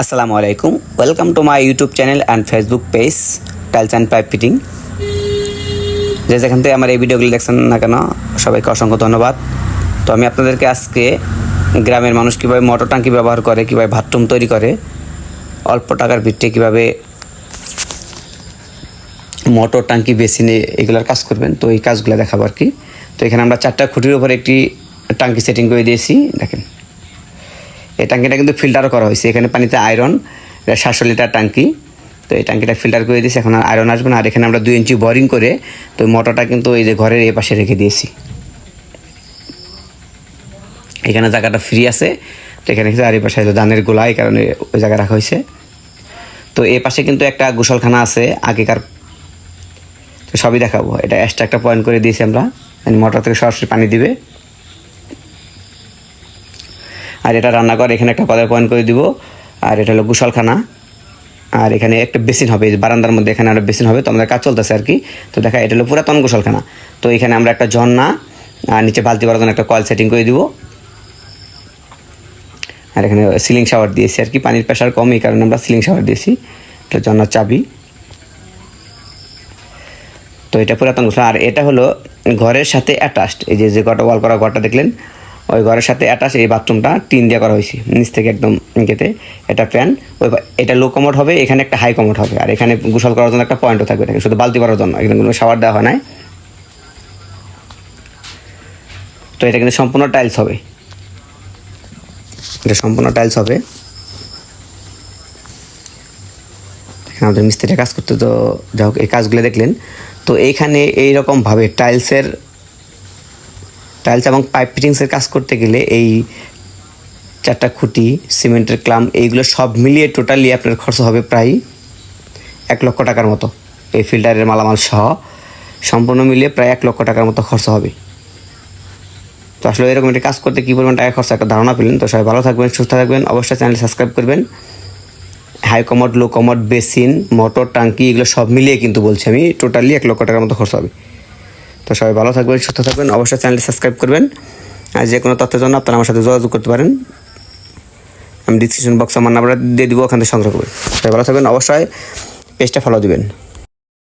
আসসালামু আলাইকুম। Welcome to my YouTube channel and Facebook page tiles and pipe fitting যে যেখান থেকে আমার এই ভিডিওগুলি দেখছেন না কেন, সবাইকে অসংখ্য ধন্যবাদ। তো আমি আপনাদেরকে আজকে গ্রামের মানুষ কীভাবে মোটর ট্যাঙ্কি ব্যবহার করে, কীভাবে বাথরুম তৈরি করে, অল্প টাকার ভিত্তিতে কীভাবে মোটর ট্যাঙ্কি বেসিনে এগুলোর কাজ করবেন, তো এই কাজগুলো দেখাবো আর কি। তো এখানে আমরা চারটা খুঁটির উপরে একটি ট্যাঙ্কি সেটিং করে দিয়েছি, দেখেন। এই ট্যাঙ্কিটা কিন্তু ফিল্টারও করা হয়েছে। এখানে পানিতে আয়রন এটা সাতশো লিটার ট্যাঙ্কি। তো এই ট্যাঙ্কিটা ফিল্টার করে দিয়েছি, এখন আয়রন আসবে না। আর এখানে আমরা দুই ইঞ্চি বোরিং করে তো মোটরটা কিন্তু এই যে ঘরের এই পাশে রেখে দিয়েছি। এখানে জায়গাটা ফ্রি আছে। তো এখানে কিন্তু আর এই পাশে ধানের গোলা, এই কারণে ওই জায়গা রাখা হয়েছে। তো এই পাশে কিন্তু একটা গোসলখানা আছে, আগেকার। তো সবই দেখাবো। এটা এক্সট্রা একটা পয়েন্ট করে দিয়েছি আমরা। মানে মোটর থেকে সরাসরি পানি দিবে। আর এটা রান্নাঘর এখানে একটা কলের পয়েন্ট করে দিব। আর এটা হলো গোসলখানা আর এখানে একটা বেসিন হবে বারান্দার মধ্যে এখানে একটা বেসিন হবে, তো আমাদের কাজ চলতেছে আর কি। তো দেখা, এটা হলো পুরাতন গোসলখানা তো এখানে আমরা একটা ঝর্ণা, আর নিচে বালতি জন্য একটা কয়েল সেটিং করে দিব। আর এখানে সিলিং শাওয়ার দিয়েছি আর কি, পানির প্রেশার কম, এই কারণে আমরা সিলিং শাওয়ার দিয়েছি। এটা ঝর্ণার চাবি। তো এটা পুরাতন গোসল আর এটা হলো ঘরের সাথে অ্যাটাচড এই যে যে ঘরটা ওয়াল করা, ঘরটা দেখলেন? ওই ঘরের সাথে অ্যাটাচ এই বাথরুমটা টিন দিয়ে করা হয়েছে। নিচ থেকে একদম কেটে এটা ফ্যান ওই এটা লো কমোড হবে, এখানে একটা হাই কমোড হবে। আর এখানে গোসল করার জন্য একটা পয়েন্টও থাকবে এখানে শুধু বালতি করার জন্য, এখানে কোনো শাওয়ার দেওয়া হয় না তো এটা কিন্তু সম্পূর্ণ টাইলস হবে। এটা সম্পূর্ণ টাইলস হবে। আমাদের মিস্ত্রিটা কাজ করতে তো যাই হোক, এই কাজগুলো দেখলেন। তো এইখানে এইরকমভাবে টাইলসের টাইলস এবং পাইপ ফিটিংসের কাজ করতে গেলে এই চারটা খুঁটি, সিমেন্টের ক্লাম এইগুলো সব মিলিয়ে টোটালি আপনার খরচ হবে প্রায় এক লক্ষ টাকার মতো। এই ফিল্টারের মালামাল সহ সম্পূর্ণ মিলিয়ে প্রায় এক লক্ষ টাকার মতো খরচ হবে। তো আসলে এরকম একটা কাজ করতে কী পরিমাণ টাকা খরচ, একটা ধারণা পেলেন। তো সবাই ভালো থাকবেন, সুস্থ থাকবেন। অবশ্যই চ্যানেল সাবস্ক্রাইব করবেন। High commode low commode basin motor টাঙ্কি এগুলো সব মিলিয়ে কিন্তু বলছি আমি টোটালি এক লক্ষ টাকার মতো খরচ হবে। তো সবাই ভালো থাকবেন, সুস্থ থাকবেন। অবশ্যই চ্যানেলটি সাবস্ক্রাইব করবেন। আর যে কোনো তথ্যের জন্য আপনারা আমার সাথে যোগাযোগ করতে পারেন। আমি ডিসক্রিপশন বক্সে আমার নাম্বার দিয়ে দিব, ওখান থেকে সংগ্রহ করবেন। সবাই ভালো থাকবেন। অবশ্যই পেজটা ফলো দিবেন।